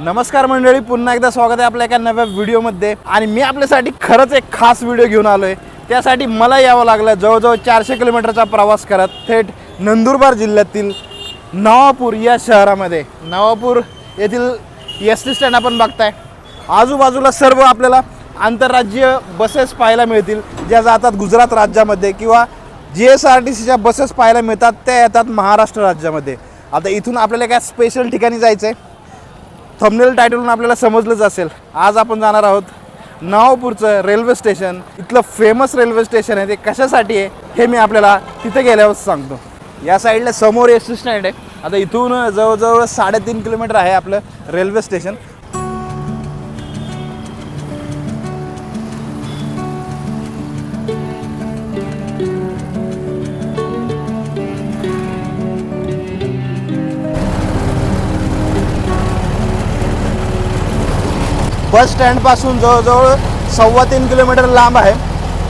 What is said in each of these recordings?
नमस्कार मंडळी पुन्हा एकदा स्वागत आहे आपल्या एका नव्या व्हिडिओमध्ये. आणि मी आपल्यासाठी खरंच एक खास व्हिडिओ घेऊन आलो आहे त्यासाठी मला यावं लागलं जवळजवळ चारशे किलोमीटरचा प्रवास करत थेट नंदुरबार जिल्ह्यातील नवापूर या शहरामध्ये. नवापूर येथील एस टी स्टँड आपण बघताय. आजूबाजूला सर्व आपल्याला आंतरराज्यीय बसेस पाहायला मिळतील ज्या जातात गुजरात राज्यामध्ये किंवा जी एस आर टी सीच्या बसेस पाहायला मिळतात त्या येतात महाराष्ट्र राज्यामध्ये. आता इथून आपल्याला काय स्पेशल ठिकाणी जायचं आहे थंबनेल टायटलून आपल्याला समजलंच असेल. आज आपण जाणार आहोत नवापूरचं रेल्वे स्टेशन इथलं फेमस रेल्वे स्टेशन आहे ते कशासाठी आहे हे मी आपल्याला तिथे गेल्यावर सांगतो. या साईडला समोर एस टी स्टँड आहे. आता इथून जवळजवळ साडेतीन किलोमीटर आहे आपलं रेल्वे स्टेशन बस स्टँडपासून जवळजवळ सव्वा तीन किलोमीटर लांब आहे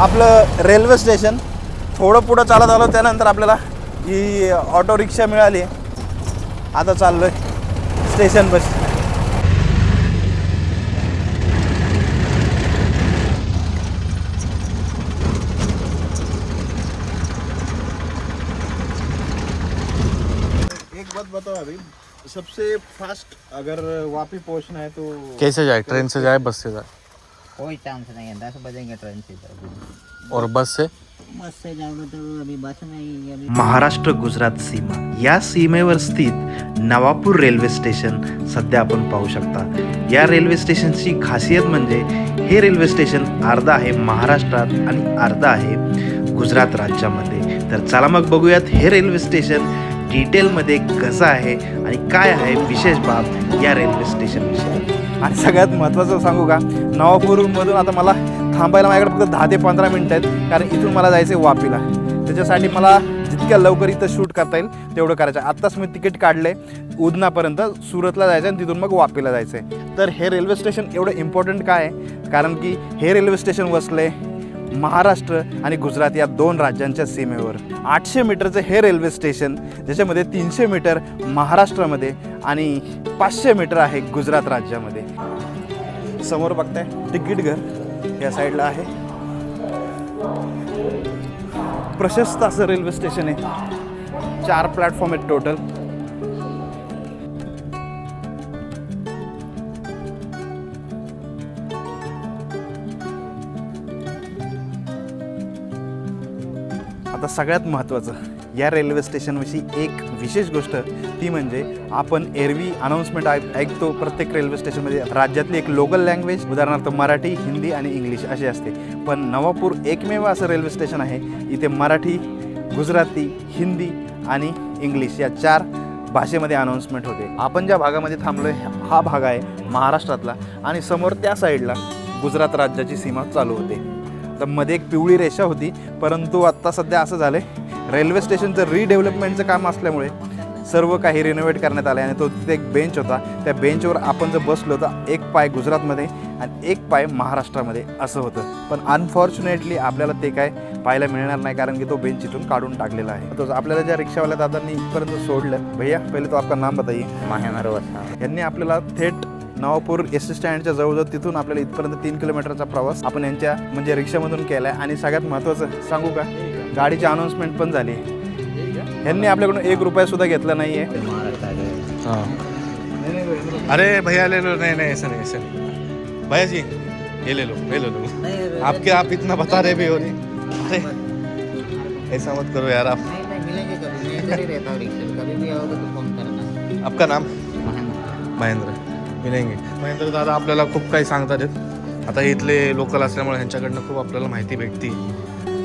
आपलं रेल्वे स्टेशन. थोडं पुढं चालत आलो त्यानंतर आपल्याला ही ऑटो रिक्षा मिळाली. आता चाललो आहे स्टेशन बस. एक बात बताओ अभी. सबसे फास्ट अगर वापी पहुंचना है तो कैसे जाए? ट्रेन से जाए बस से जाए? कोई चांस नहीं है दस बजेंगे ट्रेन से और बस से? बस से जाओगे तो अभी बस नहीं अभी महाराष्ट्र गुजरात सीमा या सीमेवर स्थित नवापूर रेल्वे स्टेशन सध्या आपण पाहू शकता. या रेल्वे स्टेशनची खासियत म्हणजे हे रेल्वे स्टेशन अर्धा आहे महाराष्ट्रात आणि अर्धा आहे गुजरात राज्यामध्ये. तर चला मग बघूयात हे रेल्वे स्टेशन डिटेलमध्ये कसं आहे आणि काय आहे विशेष बाब या रेल्वे स्टेशनविषयी. आणि सगळ्यात महत्त्वाचं सांगू का? नवापूरमधून आता मला थांबायला माझ्याकडे फक्त दहा ते पंधरा मिनटं आहेत कारण इथून मला जायचं आहे वापीला. त्याच्यासाठी मला जितक्या लवकर इथं शूट करता येईल तेवढं करायचं आहे. आत्ताच मी तिकीट काढले उदनापर्यंत सुरतला जायचं आहे आणि तिथून मग वापीला जायचं आहे. तर हे रेल्वे स्टेशन एवढं इम्पॉर्टंट काय आहे? कारण की हे रेल्वे स्टेशन वसले महाराष्ट्र आणि गुजरात या दोन राज्यांच्या सीमेवर. आठशे मीटरचं हे रेल्वे स्टेशन ज्याच्यामध्ये तीनशे मीटर महाराष्ट्रामध्ये आणि पाचशे मीटर आहे गुजरात राज्यामध्ये. समोर बघताय तिकीट घर या साईडला आहे. प्रशस्त असं रेल्वे स्टेशन आहे. चार प्लॅटफॉर्म आहेत टोटल आता सगळ्यात महत्त्वाचं या रेल्वे स्टेशनविषयी एक विशेष गोष्ट ती म्हणजे आपण एरवी अनाऊन्समेंट ऐकतो प्रत्येक रेल्वे स्टेशनमध्ये राज्यातली एक लोकल लँग्वेज उदाहरणार्थ मराठी हिंदी आणि इंग्लिश अशी असते. पण नवापूर एकमेव असं रेल्वे स्टेशन आहे इथे मराठी गुजराती हिंदी आणि इंग्लिश या चार भाषेमध्ये अनाऊन्समेंट होते. आपण ज्या भागामध्ये थांबलो आहे हा भाग आहे महाराष्ट्रातला आणि समोर त्या साईडला गुजरात राज्याची सीमा चालू होते. तर मध्ये एक पिवळी रेषा होती परंतु आत्ता सध्या असं झालं आहे रेल्वे स्टेशनचं रिडेव्हलपमेंटचं काम असल्यामुळे सर्व काही रिनोव्हेट करण्यात आलं आणि तो तिथे एक बेंच होता. त्या बेंचवर आपण जर बसलो तर एक पाय गुजरातमध्ये आणि एक पाय महाराष्ट्रामध्ये असं होतं. पण अनफॉर्च्युनेटली आपल्याला ते काय पाहायला मिळणार नाही कारण की तो बेंच इथून काढून टाकलेला आहे. तो आपल्याला ज्या रिक्षावाल्या दादांनी इथपर्यंत सोडलं भैया पहिले तो आपका नाम बताइए. महेंद्र वसा यांनी आपल्याला थेट नवापूर एस टी स्टँडच्या जवळजवळ तिथून आपल्याला इथपर्यंत तीन किलोमीटरचा प्रवास आपण यांच्या म्हणजे रिक्षामधून केला आहे आणि सगळ्यात महत्त्वाचं सांगू का? गाडीची अनाऊन्समेंट पण झाली. यांनी आपल्याकडून एक रुपया सुद्धा घेतला नाही आहे हाँ. अरे भैया ले लो नहीं नहीं ऐसा नहीं ऐसा नहीं भैया जी ये ले लो ये ले लो आपके आप इतना बता रहे भी हो नहीं? अरे ऐसा मत करो यार आप. नहीं नहीं मिलेंगे कभी. मैं इधर ही रहता हूँ रिक्शे में. कभी भी आओगे तो फोन करना. आपका नाम? महेंद्र. महेंद्र महेंद्र दादा आपल्याला खूप काही सांगतात आहेत. आता इथले लोकल असल्यामुळे ह्यांच्याकडनं खूप आपल्याला माहिती भेटते.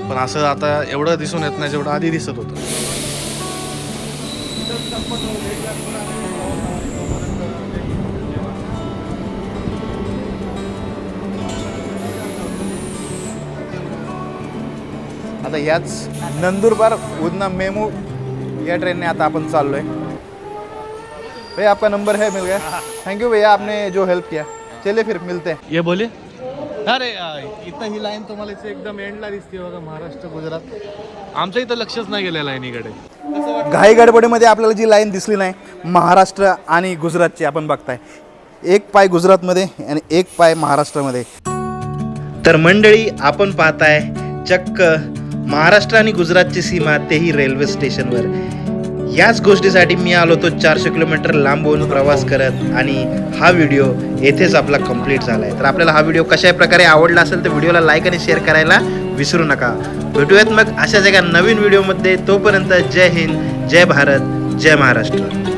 पण असं आता एवढं दिसून येत नाही जेवढं आधी दिसत होतं. आता याच नंदुरबार उदना मेमू या ट्रेनने आता आपण चाललो आहे भैया आपका नंबर है मिल गया। थैंक यू भैया आपने जो हेल्प किया। चलिए फिर मिलते हैं। ये बोले अरे इथं ही लाईन तुम्हाला इथे एकदम एंडला दिसते बघा महाराष्ट्र गुजरात। आमच्या इथं लक्षच नाही गेलं लाईनीकडे घाई गडबडीमध्ये आपल्याला जी लाईन दिसली नाही महाराष्ट्र आणि गुजरातची आपण बघताय. एक पाय गुजरातमध्ये आणि एक पाय महाराष्ट्रामध्ये. तर मंडळी आपण पाहताय चक्क महाराष्ट्र आणि गुजरातची सीमा तेही रेल्वे स्टेशनवर याच गोष्टीसाठी मी आलो होतो चारशे किलोमीटर लांबून प्रवास करत आणि हा व्हिडिओ येथेच आपला कंप्लीट झाला आहे तर आपल्याला हा व्हिडिओ कशा प्रकारे आवडला असेल तर व्हिडिओला लाईक आणि शेअर करायला विसरू नका. भेटूयात मग अशाच एका नवीन व्हिडिओमध्ये तोपर्यंत जय हिंद जय भारत जय महाराष्ट्र.